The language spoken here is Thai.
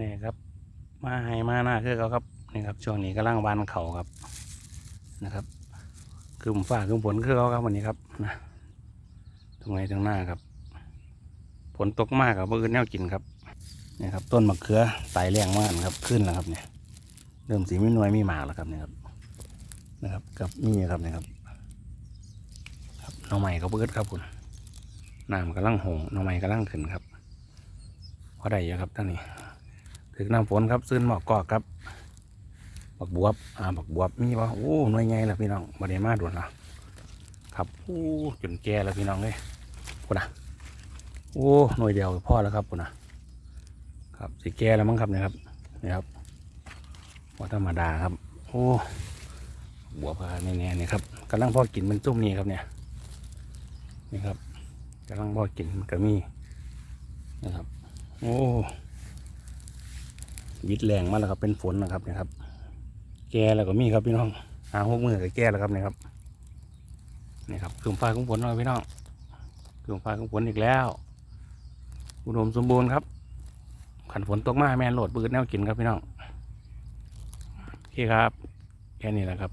นี่ครับ มาให้มาหน้าคือเขาครับนี่ครับช่วงนี้กำลังวานเขาครับนะครับคือผมฝ่าคือฝนคือเขาครับวันนี้ครับนะตรงไหนตรงหน้าครับฝนตกมากครับเมื่อคืนแนวกินครับนี่ครับ ต้นมะเขือไตแรงมากนครับขึ้นแล้วครับเนี่ยเริ่มสีไม่นวยไม่หมากแล้วครับเนี่ยครับนะครับกับนี่ครับเนี่ยครับครับน้องใหม่เขาเบิดครับคุณน้ำกำลังหงน้องใหม่กำลังขึ้นครับพอได้เยอะครับทั้งนี้ ถึงน้ำฝนครับซื้นหมอกกอกครับบักบวบอ่าบักบวบมีปะโอ้หน่วยไงล่ะพี่น้องบไดมาด่วนละครับโอ้จนแก่แล้วพี่น้องเลยพุ่นนะโอ้หน่วยเดียวพ่อแล้วครับพุ่นะครับสิแก่แล้วมั้งครับเนี่ยครับนี่ครับว่าธรรมดาครับ โอ้บวบครับแน่ๆนี่ครับกำลังพ่อกินมันจุ่มนี่ครับเนี่ยนี่ครับกำลังพ่อกินมันก็มีนะครับ โอ้ วิดแรงมากแล้วครับ เป็นฝนนะครับเนี่ยครับ แก่แล้วก็มีครับพี่น้องหาหกมือก็แก่แล้วครับเนี่ยครับนี่ครับคืมฟ้ายของฝนหน่อยพี่น้องคืมฟ้ายของฝนอีกแล้ว อุดมสมบูรณ์ครับ ขันฝนตกมาแม่นโหลดปืนแนวกินครับพี่น้องโอเคครับ แค่นี้แหละครับ